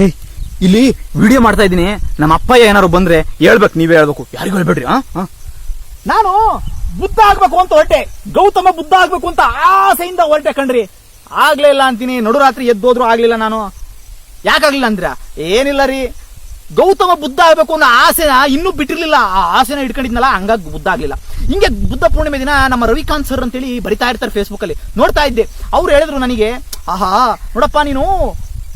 ಏಯ್, ಇಲ್ಲಿ ವಿಡಿಯೋ ಮಾಡ್ತಾ ಇದ್ದೀನಿ. ನಮ್ಮ ಅಪ್ಪಯ್ಯ ಏನಾರು ಬಂದ್ರೆ ಹೇಳ್ಬೇಕು, ನೀವೇ ಹೇಳ್ಬೇಕು. ಯಾರಿಗೂ ಹೇಳ್ಬೇಡ್ರಿ ಹಾ ಹಾ ನಾನು ಬುದ್ಧ ಆಗ್ಬೇಕು ಅಂತ ಹೊರಟೆ. ಗೌತಮ ಬುದ್ಧ ಆಗ್ಬೇಕು ಅಂತ ಆಸೆಯಿಂದ ಹೊರಟೆ ಕಣ್ರಿ. ಆಗ್ಲೇ ಇಲ್ಲ ಅಂತೀನಿ. ನಡುರಾತ್ರಿ ಎದ್ದೋದ್ರು ಆಗ್ಲಿಲ್ಲ ನಾನು. ಯಾಕಾಗ್ಲಿಲ್ಲ ಅಂದ್ರ? ಏನಿಲ್ಲ ರೀ. ಗೌತಮ ಬುದ್ಧ ಆಗ್ಬೇಕು ಅನ್ನೋ ಆಸೆನ ಇನ್ನೂ ಬಿಟ್ಟಿರ್ಲಿಲ್ಲ. ಆ ಆಸೆನ ಇಟ್ಕೊಂಡಿದ್ನಲ್ಲ, ಹಂಗಾಗಿ ಬುದ್ಧ ಆಗ್ಲಿಲ್ಲ. ಹಿಂಗೆ ಬುದ್ಧ ಪೂರ್ಣಿಮೆ ದಿನ ನಮ್ಮ ರವಿಕಾಂತ್ ಸರ್ ಅಂತೇಳಿ ಬರಿತಾ ಇರ್ತಾರೆ ಫೇಸ್ಬುಕ್ ಅಲ್ಲಿ. ನೋಡ್ತಾ ಇದ್ದೆ. ಅವ್ರು ಹೇಳಿದ್ರು ನನಗೆ, ಆಹಾ, ನೋಡಪ್ಪ ನೀನು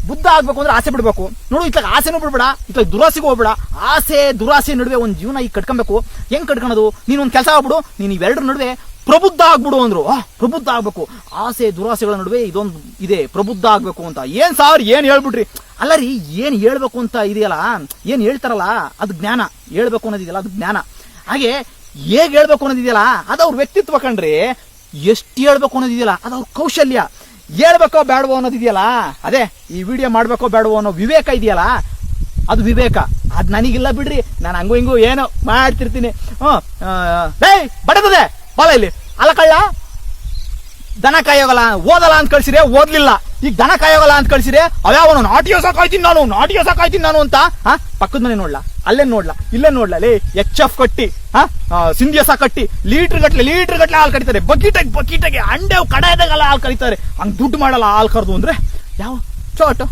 ಬುದ್ಧ ಆಗ್ಬೇಕು ಅಂದ್ರೆ ಆಸೆ ಬಿಡ್ಬೇಕು. ನೋಡು ಇತ್ಲಾಗ ಆಸೆನೂ ಬಿಡ್ಬೇಡ ಇತ್ಲಾಗ ದುರಾಸೆಗೂ ಹೋಗ್ಬೇಡ. ಆಸೆ, ದುರಾಸೆ ನಡುವೆ ಒಂದು ಜೀವನ ಈಗ ಕಟ್ಕೊಬೇಕು. ಹೆಂಗ್ ಕಟ್ಕೊಳೋದು? ನೀನು ಒಂದು ಕೆಲಸ ಆಗ್ಬಿಡು, ನೀನು ಇವೆರಡರ ನಡುವೆ ಪ್ರಬುದ್ಧ ಆಗ್ಬಿಡು ಅಂದ್ರು. ಪ್ರಬುದ್ಧ ಆಗ್ಬೇಕು. ಆಸೆ, ದುರಾಸೆಗಳ ನಡುವೆ ಇದೊಂದು ಇದೆ, ಪ್ರಬುದ್ಧ ಆಗ್ಬೇಕು ಅಂತ. ಏನ್ ಸಾರ್, ಏನ್ ಹೇಳ್ಬಿಡ್ರಿ ಅಲ್ಲ ರೀ, ಏನ್ ಹೇಳ್ಬೇಕು ಅಂತ ಇದೆಯಲ್ಲ? ಏನ್ ಹೇಳ್ತಾರಲ್ಲ? ಅದು ಜ್ಞಾನ. ಹೇಳ್ಬೇಕು ಅನ್ನೋದಿದೆಯಲ್ಲ ಅದು ಜ್ಞಾನ. ಹಾಗೆ ಹೇಗ್ ಹೇಳ್ಬೇಕು ಅನ್ನೋದಿದೆಯಲ್ಲ ಅದು ಅವ್ರ ವ್ಯಕ್ತಿತ್ವ ಕಣ್ರಿ. ಎಷ್ಟು ಹೇಳ್ಬೇಕು ಅನ್ನೋದಿದೆಯಲ್ಲ ಅದು ಅವ್ರ ಕೌಶಲ್ಯ. ಹೇಳ್ಬೇಕೋ ಬೇಡವೋ ಅನ್ನೋದಿದೆಯಲ್ಲ? ಅದೇ, ಈ ವಿಡಿಯೋ ಮಾಡ್ಬೇಕೋ ಬೇಡವೋ ಅನ್ನೋ ವಿವೇಕ ಇದೆಯಲ್ಲ? ಅದು ವಿವೇಕ. ಅದು ನನಗಿಲ್ಲ ಬಿಡ್ರಿ, ನಾನು ಹಂಗು ಹಿಂಗು ಏನೋ ಮಾಡ್ತಿರ್ತೀನಿ. ಹ್ಮ್ ಬಡದದೆ ಬಡತದೆ ಬಾಲ ಇಲ್ಲಿ. ಅಲ್ಲ ಕಳ್ಳ ದನ ಕಾಯೋಗಲ್ಲ, ಓದಲ್ಲ ಅಂತ ಕಳ್ಸಿದ್ರೆ ಓದ್ಲಿಲ್ಲ. ಈಗ ದನ ಕಾಯೋಗಲ್ಲ ಅಂತ ಕಳ್ಸಿರೆ ಅವ್ಯಾವನು ನಾಟಿಯೋ ಸಾಕಾಯ್ತೀನಿ ನಾನು, ನಾಟಿಯೋ ಸಾಕಾಯ್ತೀನಿ ನಾನು ಅಂತ, ಹಾ? ಪಕ್ಕದ ಮನೆ ನೋಡ್ಲಾ? ಅಲ್ಲೇ ನೋಡ್ಲಾ? ಇಲ್ಲೇ ನೋಡ್ಲಾ? ಲೇ ಎಚ್ ಎಫ್ ಕಟ್ಟಿ, ಹಾ? ಸಿಂಧಿಯಸ ಕಟ್ಟಿ, ಲೀಟರ್ ಗಟ್ಲೆ ಲೀಟರ್ ಗಟ್ಲೆ ಹಾಲು ಕಡಿತಾರೆ ಬಕೀಟಾಗಿ ಬಕೀಟಾಗಿ ಅಂಡೆ ಕಡಾಯದಾಗಲ್ಲ ಹಾಲು ಕರೀತಾರೆ ಹಂಗ್ ದುಡ್ಡು ಮಾಡಲ್ಲ ಹಾಲು ಕರೆದು ಅಂದ್ರೆ, ಯಾವ? ಚೋಟು,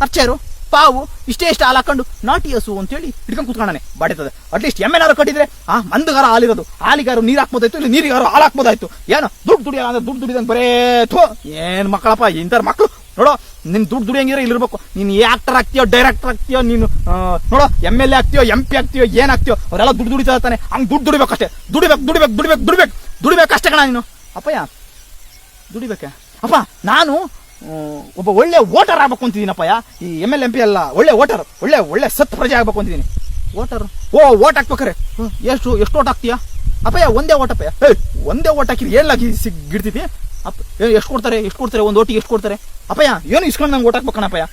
ಅರ್ಚರು. ಪಾವು ಇಷ್ಟೇ ಇಷ್ಟ ಹಾಲು ಹಾಕೊಂಡು ನಾಟಿ ಹಸು ಅಂತೇಳಿ ಹಿಡ್ಕೊಂಡು ಕುತ್ಕೊಂಡಾನೆ. ಬಾಡಿತದೆ. ಅಟ್ಲೀಸ್ಟ್ ಎಮ್ಮೆನಾರು ಕಟ್ಟಿದ್ರೆ, ಆ, ಮಂದಗಾರ ಹಾಲಿರೋದು. ಹಾಲಿಗಾರು ನೀರು ಹಾಕ್ಬೋದಾಯ್ತು ಇಲ್ಲಿ ನೀರಿಗಾರು ಹಾಲು ಹಾಕ್ಬೋದಾಯ್ತು. ಏನು? ದುಡ್ಡು ದುಡಿಯಲ್ಲ ಅಂದ್ರೆ ದುಡ್ಡು ದುಡಿದಂಗೆ ಬರೇ ಥೋ. ಏನು ಮಕ್ಕಳಪ್ಪ, ಇಂಥವ್ರ ಮಕ್ಕಳು ನೋಡೋ, ನಿನ್ ದುಡ್ಡು ದುಡಿಯಂಗಿದ್ರೆ ಇಲ್ಲಿರ್ಬೇಕು ನೀನು ಆಕ್ಟರ್ ಆಗ್ತೀಯೋ ಡೈರೆಕ್ಟರ್ ಆಗ್ತೀಯೋ, ನೀನು ನೋಡೋ ಎಂ ಎಲ್ ಎ ಆಗ್ತೀಯೋ ಎಂ ಪಿ ಆಗ್ತೀಯೋ ಅವರೆಲ್ಲ ದುಡ್ಡು ದುಡಿತಾ ಇರ್ತಾನೆ. ಹಂಗೆ ದುಡ್ಡು ದುಡಿಬೇಕಷ್ಟೇ ದುಡಿಬೇಕು ದುಡಿಬೇಕು ದುಡಿಬೇಕು ದುಡಿಬೇಕು ದುಡಿಬೇಕು ಅಷ್ಟೇ ಕಣ ನೀನು. ಅಪ್ಪಯ್ಯ, ದುಡಿಬೇಕೆ? ಅಪ್ಪ, ನಾನು ಒಬ್ಬ ಒಳ್ಳೆ ವೋಟರ್ ಆಗ್ಬೇಕು ಅಂತಿದ್ದೀನಪ್ಪಯ್ಯ. ಈ ಎಂ ಎಲ್ ಎಂ ಪಿ ಅಲ್ಲ ಒಳ್ಳೆ ವೋಟರ್ ಒಳ್ಳೆ ಒಳ್ಳೆ ಸತ್ ಪ್ರಜೆ ಆಗ್ಬೇಕು ಅಂತಿದ್ದೀನಿ. ವೋಟರ್? ಓ ಓಟ್ ಹಾಕ್ಬೇಕಾರೆ. ಎಷ್ಟು ಎಷ್ಟು ಓಟ್ ಹಾಕ್ತೀಯಾ? ಅಪ್ಪಯ್ಯ ಒಂದೇ ಓಟ್ ಅಪ್ಪಯ್ಯ. ಏಯ್ ಒಂದೇ ಓಟ್ ಹಾಕಿರಿ ಏನಾಗಿ ಸಿಗ್ಗಿಡ್ತೈತಿ ಅಪ್ಪ ಎಷ್ಟು ಕೊಡ್ತಾರೆ ಎಷ್ಟು ಕೊಡ್ತಾರೆ ಒಂದು ಓಟಿಗೆ ಎಷ್ಟು ಕೊಡ್ತಾರೆ? ಅಪ್ಪಯ್ಯ ಏನು ಇಸ್ಕೊಂಡು ನಂಗೆ ಓಟ್ ಹಾಕ್ಬೇಕಣಪ್ಪಯ್ಯ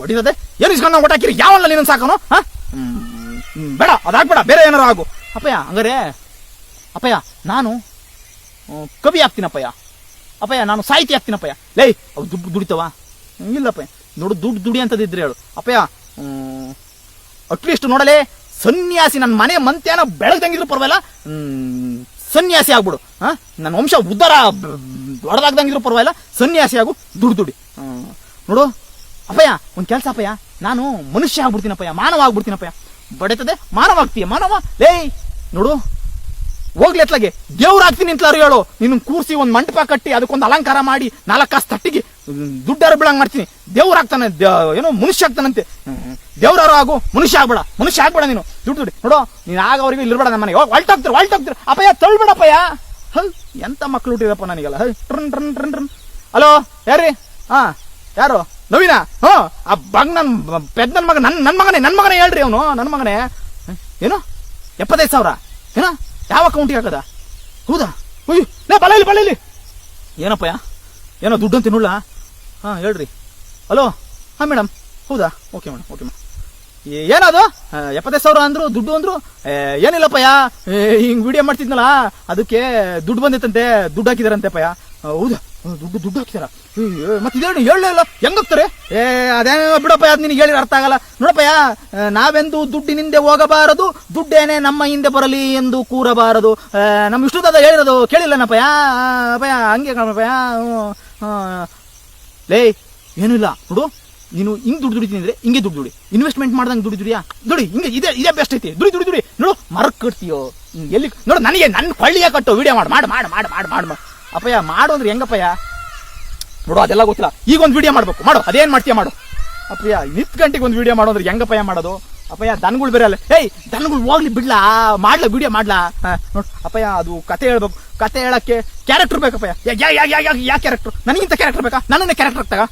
ಬಡಿದದೆ ಏನು ಇಸ್ಕೊಂಡು ನಂಗೆ ಓಟ್ ಹಾಕಿರಿ? ಯಾವಲ್ಲ ನೀನು ಸಾಕನು? ಹಾಂ? ಬೇಡ ಅದಾಗ್ಬೇಡ ಬೇರೆ ಏನಾರು ಆಗು. ಅಪ್ಪಯ್ಯ ಹಂಗಾರೆ ಅಪ್ಪಯ್ಯ ನಾನು ಕವಿ ಆಗ್ತೀನಪ್ಪಯ್ಯ. ಅಪ್ಪಯ್ಯ, ನಾನು ಸಾಹಿತಿ ಆಗ್ತೀನಪ್ಪಯ್ಯ ಲೈ ಅವು ದುಡ್ಡು ದುಡಿತವ? ಇಲ್ಲಪ್ಪಯ್ಯ ನೋಡು, ದುಡ್ಡು ದುಡಿ ಅಂತದಿದ್ರೆ ಹೇಳು. ಅಪ್ಪಯ್ಯ ಅಟ್ಲೀಸ್ಟ್ ನೋಡಲೇ, ಸನ್ಯಾಸಿ ನನ್ನ ಮನೆ ಮಂತ್ಯಾನ ಬೆಳಗ್ದಂಗಿದ್ರು ಪರವಾಗಿಲ್ಲ. ಸನ್ಯಾಸಿ ಆಗ್ಬಿಡು. ಹಾಂ? ನನ್ನ ವಂಶ ಉದ್ದಾರ ದೊಡ್ಡದಾಗ್ದಂಗಿದ್ರು ಪರವಾಗಿಲ್ಲ. ಸನ್ಯಾಸಿ ಆಗು, ದುಡ್ಡು ದುಡಿ. ನೋಡು. ಅಪ್ಪಯ್ಯ, ಒಂದು ಕೆಲಸ ಅಪ್ಪಯ್ಯ. ನಾನು ಮನುಷ್ಯ ಆಗ್ಬಿಡ್ತೀನಪ್ಪಯ್ಯ ಮಾನವ ಆಗ್ಬಿಡ್ತೀನಪ್ಪಯ್ಯ ಬಡಿತದೆ, ಮಾನವ ಆಗ್ತೀಯ, ಮಾನವ? ಲೇ, ನೋಡು. ಹೋಗ್ಲಿ ಎತ್ಲಗೆ ದೇವ್ರ ಆಗ್ತೀನಿ ಅಂತಲಾರು ಹೇಳು. ನಿನ್ನ ಕೂರಿಸಿ ಒಂದು ಮಂಟಪ ಕಟ್ಟಿ ಅದಕ್ಕೊಂದು ಅಲಂಕಾರ ಮಾಡಿ ನಾಲ್ಕು ಕಾಸು ತಟ್ಟಿಗೆ ದುಡ್ಡಾರು ಬಿಡಂಗ್ ಮಾಡ್ತೀನಿ. ದೇವ್ರ ಆಗ್ತಾನೆ, ದ- ಏನೋ ಮನುಷ್ಯ ಆಗ್ತಾನಂತೆ. ದೇವ್ರಾರು ಆಗು, ಮನುಷ್ಯ ಆಗ್ಬೇಡ ಮನುಷ್ಯ ಆಗ್ಬೇಡ ನೀನು. ದುಡ್ಡು ದುಡಿ ನೋಡು, ನೀನ್ ಆಗವರೆಗೂ ಇಲ್ಲಿರ್ಬೇಡ ನಮ್ಮ ಮನೆಗೆ. ಹೊಲ್ಟೋಗ್ತಿರು ಹೊಲ್ಟೋಗ್ತಿರು ಅಪ್ಪಯ್ಯ, ತಳ್ಬೇಡಪ್ಪಯ್ಯ. ಹಲ್, ಎಂತ ಮಕ್ಳು ಹುಟ್ಟಿದಪ್ಪ ನನಗೆಲ್ಲ. ಹಲ್, ಟ್ರನ್ ಟ್ರನ್ ಟ್ರನ್ ಟ್ರನ್. ಹಲೋ, ಯಾರ್ರಿ? ಹಾ, ಯಾರು? ನವೀನ? ಹ್ಞೂ, ಆ ಬಗ್ ನನ್ನ ಪೆದ್ ನನ್ನ ಮಗ ನನ್ನ ನನ್ನ ಮಗನೇ ನನ್ನ ಮಗನೇ ಹೇಳ್ರಿ ಅವನು ನನ್ನ ಮಗನೇ. ಏನು? ಎಪ್ಪತ್ತೈದು ಸಾವಿರ? ಏನ? ಯಾವ ಅಕೌಂಟಿಗೆ ಹಾಕದ? ಹೌದಾ? ಅಯ್ಯೋ, ಲೇ, ಬಲ ಇಲ್ಲಿ ಬಲ ಇಲ್ಲಿ. ಏನಪ್ಪಯ್ಯ? ಏನೋ ದುಡ್ಡು ಅಂತ ನೋಡ್ಲಾ ಹಾಂ, ಹೇಳ್ರಿ. ಹಲೋ? ಹಾಂ ಮೇಡಮ್ ಹೌದಾ? ಓಕೆ ಮೇಡಮ್ ಓಕೆ ಮೇಡಮ್ ಏನದು? ಎಪ್ಪತ್ತೈದು ಸಾವಿರ ಅಂದರು, ದುಡ್ಡು ಅಂದರು? ಏನಿಲ್ಲಪ್ಪ ಯಾ ಹಿಂಗೆ ವಿಡಿಯೋ ಮಾಡ್ತಿದ್ನಲ್ಲ, ಅದಕ್ಕೆ ದುಡ್ಡು ಬಂದಿತ್ತಂತೆ, ದುಡ್ಡು ಹಾಕಿದಾರಂತೆ ಪಯ್ಯ ಹೌದಾ. ದುಡ್ಡು ದುಡ್ಡು ಹಾಕ್ತಾರ? ಮತ್ತೆ ಇದೇನು ಹೇಳಲೇ ಇಲ್ಲ. ಹೆಂಗಾಗ್ತಾರೆ ಏ ಅದೇ ಬಿಡಪ್ಪ ಅದು ನಿನಗೆ ಹೇಳಿದ್ರೆ ಅರ್ಥ ಆಗಲ್ಲ. ನೋಡಪ್ಪಯ್ಯ ನಾವೆಂದು ದುಡ್ಡಿನಿಂದೆ ಹೋಗಬಾರದು ದುಡ್ಡೇನೆ ನಮ್ಮ ಹಿಂದೆ ಬರಲಿ ಎಂದು ಕೂರಬಾರದು. ನಮ್ಮ ಇಷ್ಟದ ಹೇಳಿರೋದು ಕೇಳಿಲ್ಲನಪ್ಪಯ್ಯ. ಆ, ಅಪ್ಪಯ್ಯ ಹಂಗೆ ಆ, ಲೇ ಏನೂ ಇಲ್ಲ. ನೋಡು ನೀನು ಹಿಂಗ್ ದುಡ್ಡು ದುಡಿತೀನಿ ಅಂದರೆ ಹಿಂಗೆ ದುಡ್ಡು ದುಡಿ. ಇನ್ವೆಸ್ಟ್ಮೆಂಟ್ ಮಾಡ್ದಂಗೆ ದುಡಿ ದುಡಿಯಾ? ದುಡಿ ಹಿಂಗೆ ಇದೇ ಇದೇ ಬೆಸ್ಟ್ ಐತಿ. ದುಡಿ ದುಡಿ ದುಡಿ. ನೋಡು ಮರಕ್ ಕಟ್ತೀಯೋ ಎಲ್ಲಿ ನೋಡು ನನಗೆ ನನ್ನ ಕೊಳ್ಳಿಯ ಕಟ್ಟು. ವಿಡಿಯೋ ಮಾಡು ಮಾಡು ಮಾಡು ಮಾಡು ಮಾಡು ಮಾಡು. ಅಪ್ಪಯ್ಯ, ಮಾಡು ಅಂದ್ರೆ ಹೆಂಗಪ್ಪಯ್ಯ? ನೋಡು, ಅದೆಲ್ಲ ಗೊತ್ತಿಲ್ಲ. ಈಗ ಒಂದು ವಿಡಿಯೋ ಮಾಡ್ಬೇಕು. ಮಾಡು, ಅದೇನ್ ಮಾಡ್ತೀಯ ಮಾಡು. ಅಪ್ಪಯ್ಯ ನಿತ್ ಗಂಟೆಗೆ ಒಂದು ವಿಡಿಯೋ ಮಾಡೋದ್ರೆ ಹೆಂಗಪ್ಪಯ್ಯ ಮಾಡೋದು? ಅಪ್ಪಯ್ಯ, ದನ್ಗಳು ಬೇರೆ ಅಲ್ಲ. ಏಯ್, ದನಗಳು ಹೋಗ್ಲಿ ಬಿಡ್ಲಾ? ಮಾಡ್ಲಾ ವಿಡಿಯೋ ಮಾಡ್ಲಾ? ನೋಡು, ಅಪ್ಪಯ್ಯ, ಅದು ಕತೆ ಹೇಳ್ಬೇಕು. ಕತೆ ಹೇಳಕ್ಕೆ ಕ್ಯಾರೆಕ್ಟರ್ ಬೇಕಪ್ಪಯ್ಯ. ಯಾ ಯಾ ಯಾ ಕ್ಯಾರೆಕ್ಟರ್ ನನಗಿಂತ ಕ್ಯಾರೆಕ್ಟರ್ ಬೇಕಾ? ನನ್ನನ್ನೇ ಕ್ಯಾರೆಕ್ಟರ್ ತಗ.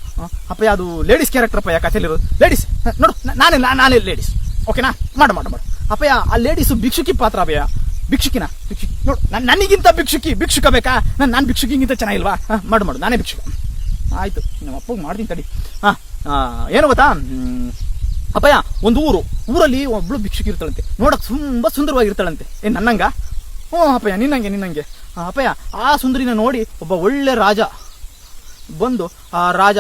ಅಪ್ಪಯ್ಯ, ಅದು ಲೇಡೀಸ್ ಕ್ಯಾರೆಕ್ಟರ್ ಅಪ್ಪಯ್ಯ, ಕಥೆಲಿರೋದು. ಲೇಡೀಸ್ ನೋಡು, ನಾನೇ ನಾನೇ ಲೇಡೀಸ್ ಓಕೆನಾ ಮಾಡು ಮಾಡು ಮಾಡು. ಅಪ್ಪಯ್ಯ, ಆ ಲೇಡೀಸು ಭಿಕ್ಷುಕಿ ಪಾತ್ರ ಅಪ್ಪಯ್ಯ. ಭಿಕ್ಷುಕಿನ? ಭಿಕ್ಷುಕಿ ನೋಡು, ನಾನು ನನಗಿಂತ ಭಿಕ್ಷುಕಿ ಭಿಕ್ಷುಕ ಬೇಕಾ? ನಾನು ನಾನು ಭಿಕ್ಷುಕಿಗಿಂತ ಚೆನ್ನಾಗಿಲ್ವಾ? ಹಾಂ, ಮಾಡು ಮಾಡು, ನಾನೇ ಭಿಕ್ಷುಕ. ಆಯಿತು, ನಮ್ಮ ಅಪ್ಪಗೆ ಮಾಡ್ತೀನಿ ತಡಿ. ಹಾಂ ಏನು ಗೊತ್ತಾ? ಅಪ್ಪಯ್ಯ, ಒಂದು ಊರು. ಊರಲ್ಲಿ ಒಬ್ಬಳು ಭಿಕ್ಷುಕಿ ಇರ್ತಾಳಂತೆ. ನೋಡೋಕೆ ತುಂಬ ಸುಂದರವಾಗಿರ್ತಾಳಂತೆ. ಏ, ನನ್ನಂಗ? ಹ್ಞೂ ಅಪ್ಪಯ್ಯ, ನಿನ್ನಂಗೆ ನಿನ್ನಂಗೆ. ಅಪ್ಪಯ್ಯ, ಆ ಸುಂದರಿನ ನೋಡಿ ಒಬ್ಬ ಒಳ್ಳೆ ರಾಜ. ಬಂದು ಆ ರಾಜ,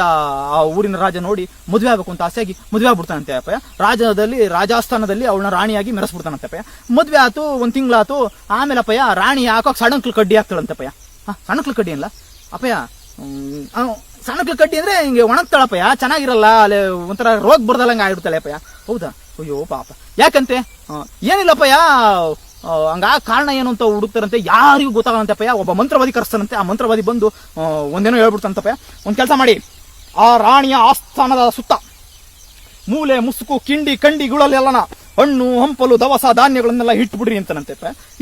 ಆ ಊರಿನ ರಾಜ ನೋಡಿ ಮದುವೆ ಆಗಬೇಕು ಅಂತ ಆಸೆಯಾಗಿ ಮದುವೆ ಆಗ್ಬಿಡ್ತಾನಂತೆ ಅಪ್ಪಯ್ಯ. ರಾಜದಲ್ಲಿ, ರಾಜಸ್ಥಾನದಲ್ಲಿ ಅವಳನ್ನ ರಾಣಿಯಾಗಿ ಮೆರೆಸ್ಬಿಡ್ತಾನಂತೆ ಅಪ್ಪಯ್ಯ. ಮದುವೆ ಆತು, ಒಂದು ತಿಂಗಳಾತು, ಆಮೇಲೆ ಅಪ್ಪಯ್ಯ ರಾಣಿ ಹಾಕೋಕ್ ಸಣಕ್ಲು ಕಡ್ಡಿ ಹಾಕ್ತಾಳಂತೆ ಅಪ್ಪಯ್ಯ. ಸಣಕ್ಲು ಕಡ್ಡಿ ಅಲ್ಲ? ಅಪ್ಪಯ್ಯ ಸಣಕ್ಲು ಕಡ್ಡಿ ಅಂದ್ರೆ ಹಿಂಗೆ ಒಣಗ್ತಾಳಪ್ಪಯ್ಯ ಚೆನ್ನಾಗಿರಲ್ಲ, ಅಲ್ಲಿ ಒಂಥರ ರೋಗ ಬರ್ದಲ್ಲಂಗೆ ಆಗಿಬಿಡ್ತಾಳೆ ಅಪ್ಪಯ್ಯ. ಹೌದಾ? ಅಯ್ಯೋ, ಪಾಪ. ಯಾಕಂತೆ? ಏನಿಲ್ಲಪ್ಪಯ್ಯ ಹಂಗ ಕಾರಣ ಏನು ಅಂತ ಹುಡುಕ್ತಾರಂತೆ? ಯಾರಿಗೂ ಗೊತ್ತಾಗಂತಪ್ಪಯ್ಯ ಒಬ್ಬ ಮಂತ್ರವಾದಿ ಕರ್ಸ್ತಾನಂತೆ. ಆ ಮಂತ್ರವಾದಿ ಬಂದು ಒಂದೇನೋ ಹೇಳ್ಬಿಡ್ತಾನಂತಪ್ಪಯ್ಯ ಒಂದು ಕೆಲಸ ಮಾಡಿ. ಆ ರಾಣಿಯ ಆಸ್ಥಾನದ ಸುತ್ತ, ಮೂಲೆ, ಮುಸುಕು, ಕಿಂಡಿ ಕಂಡಿಗಳಲ್ಲೆಲ್ಲನ ಹಣ್ಣು, ಹಂಪಲು, ದವಸ, ಧಾನ್ಯಗಳನ್ನೆಲ್ಲ ಇಟ್ಬಿಡ್ರಿ ಅಂತನಂತೆ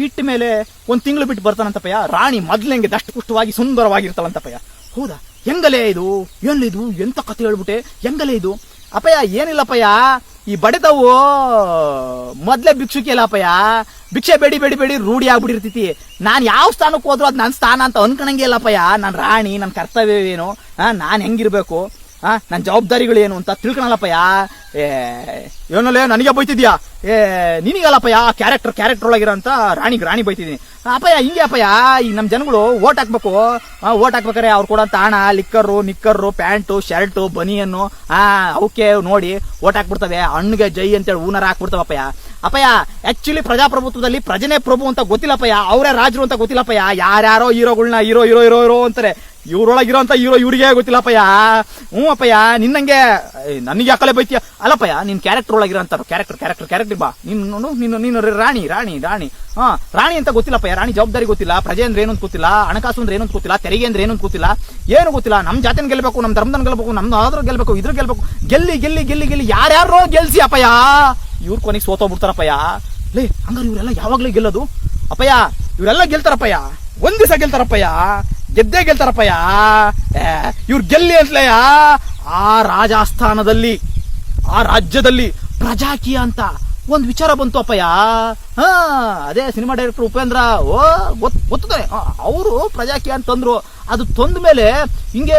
ಇಟ್ಟ ಮೇಲೆ ಒಂದು ತಿಂಗಳು ಬಿಟ್ಟು ಬರ್ತಾನಂತಪ್ಪಯ್ಯ ರಾಣಿ ಮೊದ್ಲೆಂಗೆ ದಷ್ಟಪುಷ್ಟವಾಗಿ ಸುಂದರವಾಗಿರ್ತಾಳಂತಪ್ಪಯ್ಯ ಹೌದಾ? ಹೆಂಗಲೇ ಇದು? ಎಲ್ಲಿದು? ಎಂತ ಕತೆ ಹೇಳ್ಬಿಟ್ಟೆ? ಹೆಂಗಲೇ ಇದು? ಅಪ್ಪಯ್ಯ, ಏನಿಲ್ಲಪ್ಪಯ್ಯ. ಈ ಬಡಿತವು ಮೊದ್ಲೇ ಭಿಕ್ಷು ಅಲ್ಲ ಭಿಕ್ಷೆ ಬೇಡಿ ಬೇಡಿ ಬೇಡಿ, ರೂಢಿ ಆಗ್ಬಿಟ್ಟಿರ್ತೈತಿ. ನಾನು ಯಾವ ಸ್ಥಾನಕ್ಕೆ ಹೋದ್ರು ಅದು ನನ್ನ ಸ್ಥಾನ ಅಂತ ಅನ್ಕೊಂಡಂಗೆ ಇಲ್ಲಪ್ಪಯ್ಯ ನನ್ನ ರಾಣಿ ನನ್ನ ಕರ್ತವ್ಯ ಏನು? ನಾನು ಹೆಂಗಿರ್ಬೇಕು? ಆ ನನ್ನ ಜವಾಬ್ದಾರಿಗಳು ಏನು ಅಂತ ತಿಳ್ಕೊಳಲ್ಲಪ್ಪಯ್ಯ ಏ ಏನಲ್ಲೇ ನನಗೆ ಬೈತಿದ್ಯಾ? ಏ, ನಿನಗಲ್ಲಪ್ಪಯ್ಯ ಕ್ಯಾರೆಕ್ಟರ್ ಕ್ಯಾರೆಕ್ಟರ್ ಒಳಗಿರೋಂಥ ರಾಣಿಗೆ ರಾಣಿ ಬೈತಿದ್ದೀನಿ. ಅಪ್ಪಯ್ಯ, ಹಿಂಗೆ ಅಪ್ಪಯ್ಯ, ಈ ನಮ್ಮ ಜನಗಳು ಓಟ್ ಹಾಕ್ಬೇಕು. ಓಟ್ ಹಾಕ್ಬೇಕಾರೆ ಅವ್ರು ಕೊಡೋಂಥ ಹಣ ಲಿಕ್ಕರು ನಿಕ್ಕರು, ಪ್ಯಾಂಟು ಶರ್ಟು ಬನಿಯನ್ನು ಅವಕ್ಕೆ ನೋಡಿ ಓಟ್ ಹಾಕ್ಬಿಡ್ತವೆ. ಹಣ್ಣಿಗೆ ಜೈ ಅಂತೇಳಿ ಹೂನರ ಹಾಕ್ಬಿಡ್ತಾವಪ್ಪಯ್ಯ ಅಪ್ಪಯ್ಯ ಆಕ್ಚುಲಿ ಪ್ರಜಾಪ್ರಭುತ್ವದಲ್ಲಿ ಪ್ರಜನೆ ಪ್ರಭು ಅಂತ ಗೊತ್ತಿಲ್ಲಪ್ಪಯ್ಯ ಅವರೇ ರಾಜರು ಅಂತ ಗೊತ್ತಿಲ್ಲಪ್ಪಯ್ಯ ಯಾರ್ಯಾರೋ ಹೀರೋಗಳನ್ನ ಹೀರೋ ಹೀರೋ ಹೀರೋ ಹೀರೋ ಅಂತಾರೆ. ಅಂತ ಹೀರೋ ಇವ್ರಿಗೆ ಗೊತ್ತಿಲ್ಲಪ್ಪಯ್ಯ ಹ್ಞೂ ಅಪ್ಪಯ್ಯ, ನಿನ್ನಂಗೆ ನನಗೆ ಯಾಕಲೆ ಬೈತಿಯ? ಅಲ್ಲಪ್ಪಯ್ಯ ನಿನ್ನ ಕ್ಯಾರೆಕ್ಟರ್ ಒಳಗಿರೋ ಅಂತಾರ ಕ್ಯಾರೆಕ್ಟರ್ ಕ್ಯಾರೆಕ್ಟರ್ ಕ್ಯಾರೆಕ್ಟರ್ ಬಾ ನೀನು ನೀನು ನೀನು ರಾಣಿ ರಾಣಿ ರಾಣಿ. ಹಾಂ, ರಾಣಿ ಅಂತ ಗೊತ್ತಿಲ್ಲಪ್ಪಯ್ಯ ರಾಣಿ ಜವಾಬ್ದಾರಿ ಗೊತ್ತಿಲ್ಲ, ಪ್ರಜೆ ಅಂದ್ರೆ ಏನು ಅಂತ ಗೊತ್ತಿಲ್ಲ, ಹಣಕಾಸು ಅಂದ್ರೆ ಏನು ಗೊತ್ತಿಲ್ಲ, ತೆರಿಗೆ ಅಂದ್ರೆ ಏನು ಗೊತ್ತಿಲ್ಲ ಏನು ಗೊತ್ತಿಲ್ಲ. ನಮ್ಮ ಜಾತಿನ ಗೆಲ್ಬೇಕು ನಮ್ಮ ಧರ್ಮದನ್ ಗೆಲ್ಲಬೇಕು ನಮ್ಮ ಆದ್ರೂ ಗೆಲ್ಬೇಕು, ಇದ್ರ ಗೆಲ್ಲಬೇಕು ಗೆಲ್ಲಿ ಗೆಲ್ಲಿ ಗೆಲ್ಲಿ ಗೆಲ್ಲಿ, ಯಾರ್ಯಾರೋ ಗೆಲ್ಸಿ ಅಪ್ಪಯ್ಯ. ಇವ್ರ ಕೊನೆಗೆ ಸೋತೋಗ್ಬಿಡ್ತಾರಪ್ಪಯ್ಯ ಲೇ, ಹಂಗಾರೆ ಇವರೆಲ್ಲ ಯಾವಾಗ್ಲೇ ಗೆಲ್ಲೋದು? ಅಪ್ಪಯ್ಯ, ಇವರೆಲ್ಲ ಗೆಲ್ತಾರಪ್ಪಯ್ಯ. ಒಂದ್ ದಿವಸ ಗೆಲ್ತಾರಪ್ಪಯ್ಯ. ಗೆದ್ದೇ ಗೆಲ್ತಾರಪ್ಪಯ್ಯ. ಇವ್ರು ಗೆಲ್ಲಿ ಅಂತಲಯ್ಯ. ಆ ರಾಜಸ್ಥಾನದಲ್ಲಿ, ಆ ರಾಜ್ಯದಲ್ಲಿ ಪ್ರಜಾಕೀಯ ಅಂತ ಒಂದ್ ವಿಚಾರ ಬಂತು ಅಪ್ಪಯ್ಯ. ಹಾ, ಅದೇ ಸಿನಿಮಾ ಡೈರೆಕ್ಟರ್ ಉಪೇಂದ್ರ. ಓ, ಗೊತ್, ಗೊತ್ತದೆ. ಅವರು ಪ್ರಜಾಕಿ ಅಂತಂದ್ರು ಅದು ತಂದ ಮೇಲೆ ಹಿಂಗೆ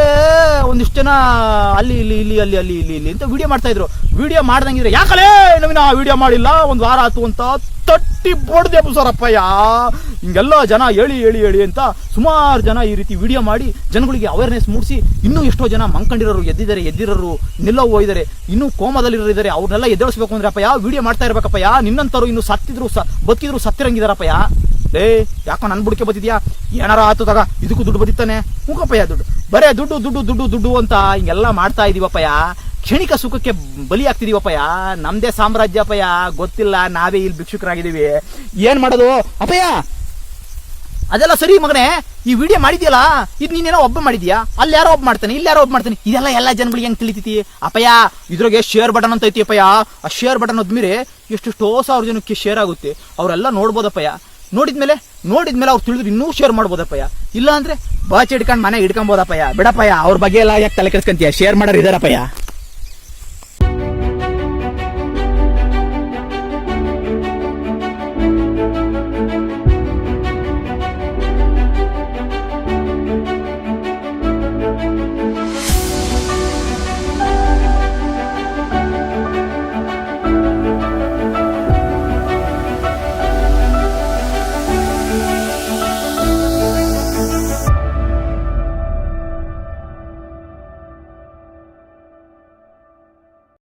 ಒಂದಿಷ್ಟು ಜನ ಅಲ್ಲಿ, ಇಲ್ಲಿ ಇಲ್ಲಿ, ಅಲ್ಲಿ ಅಲ್ಲಿ, ಇಲ್ಲಿ ಇಲ್ಲಿ ಅಂತ ವಿಡಿಯೋ ಮಾಡ್ತಾ ಇದ್ರು. ವಿಡಿಯೋ ಮಾಡ್ದಂಗಿದ್ರೆ ಯಾಕಲೇ ನವೀನ ವಿಡಿಯೋ ಮಾಡಿಲ್ಲ? ಒಂದು ವಾರ ಆತು ಅಂತ ತಟ್ಟಿ ಬಡ್ದೆ ಸರಪ್ಪಯ್ಯ. ಹಿಂಗೆಲ್ಲ ಜನ ಹೇಳಿ ಹೇಳಿ ಹೇಳಿ ಅಂತ ಸುಮಾರು ಜನ ಈ ರೀತಿ ವಿಡಿಯೋ ಮಾಡಿ ಜನಗಳಿಗೆ ಅವೇರ್ನೆಸ್ ಮೂಡಿಸಿ ಇನ್ನೂ ಎಷ್ಟೋ ಜನ ಮಂಕೊಂಡಿರೋರು ಎದ್ದಿದ್ದಾರೆ, ಎದ್ದಿರೋರು ನಿಲ್ಲೋ ಹೋಗಿದ್ದಾರೆ. ಇನ್ನೂ ಕೋಮದಲ್ಲಿರೋರು ಇದ್ದಾರೆ. ಅವ್ರನ್ನೆಲ್ಲ ಎದ್ದೇಳಿಸ್ಬೇಕು ಅಂದ್ರೆ ಯಾವ ವಿಡಿಯೋ ಮಾಡ್ತಾ ಇರ್ಬೇಕಪ್ಪಯ್ಯ. ನಿನ್ನಂತರು ಇನ್ನು ಸತ್ತಿದ್ರು ಸ ಬದುಕಿದ್ರು ಸತ್ತಿರಂಗಿದಾರಪ್ಪಯ್ಯ? ಏ ಯಾಕೋ ನನ್ ಬುಡಕ್ಕೆ ಬತ್ತಿದ್ಯಾ? ಏನಾರ ಆತು ತಗ, ಇದಕ್ಕೂ ದುಡ್ಡು ಬದಿತಾನೆ ಹೂಕಪ್ಪಯ್ಯ, ದುಡ್ಡು, ಬರೇ ದುಡ್ಡು ದುಡ್ಡು ದುಡ್ಡು ದುಡ್ಡು ಅಂತ ಹಿಂಗೆಲ್ಲ ಮಾಡ್ತಾ ಇದೀವಪ್ಪಯ್ಯ. ಕ್ಷಣಿಕ ಸುಖಕ್ಕೆ ಬಲಿ ಆಗ್ತಿದೀವಪ್ಪಯ್ಯ. ನಮ್ದೇ ಸಾಮ್ರಾಜ್ಯ ಅಪ್ಪಯ್ಯ ಗೊತ್ತಿಲ್ಲ, ನಾವೇ ಇಲ್ಲಿ ಭಿಕ್ಷುಕರಾಗಿದ್ದೀವಿ. ಏನ್ ಮಾಡೋದು? ಅಪ್ಪಯ್ಯ ಅದೆಲ್ಲ ಸರಿ ಮಗನೇ, ಈ ವಿಡಿಯೋ ಮಾಡಿದ್ಯಲ್ಲ? ಇದು ನೀನೇನೋ ಒಬ್ಬ ಮಾಡಿದ್ಯಾ? ಅಲ್ಲಿ ಯಾರೋ ಒಬ್ಬ ಮಾಡ್ತಾನೆ, ಇಲ್ಲಿ ಯಾರೋ ಒಬ್ಬ ಮಾಡ್ತಾನೆ. ಇದೆಲ್ಲ ಎಲ್ಲ ಜನಗಳಿಗೆ ಹೆಂಗ್ ತಿಳಿತೈತಿ? ಅಪ್ಪಯ್ಯ, ಇದ್ರಾಗೆ ಶೇರ್ ಬಟನ್ ಅಂತ ಐತಿ ಅಪ್ಪಯ್ಯ. ಆ ಶೇರ್ ಬಟನ್ ಅದ್ಮೇಲೆ ಎಷ್ಟೆಷ್ಟೋ ಸಾವಿರ ಜನಕ್ಕೆ ಶೇರ್ ಆಗುತ್ತೆ. ಅವರೆಲ್ಲ ನೋಡ್ಬೋದಪ್ಪಯ್ಯ ನೋಡಿದ್ಮೇಲೆ ನೋಡಿದ್ಮೇಲೆ ಅವ್ರು ತಿಳಿದ್ರು ಇನ್ನೂ ಶೇರ್ ಮಾಡ್ಬೋದಪ್ಪಯ್ಯ ಇಲ್ಲ ಅಂದ್ರೆ ಬಾಚ್ ಹಿಡ್ಕೊಂಡು ಮನೆ ಹಿಡ್ಕೊಂಬೋದಪ್ಪಯ್ಯ ಬಿಡಪ್ಪಯ್ಯ, ಅವ್ರ ಬಗ್ಗೆ ಎಲ್ಲ ಯಾಕೆ ತಲೆ ಕೆಡ್ಸ್ಕೊಂತೀಯ? ಶೇರ್ ಮಾಡೋರು ಇದಾರಪ್ಪಯ್ಯ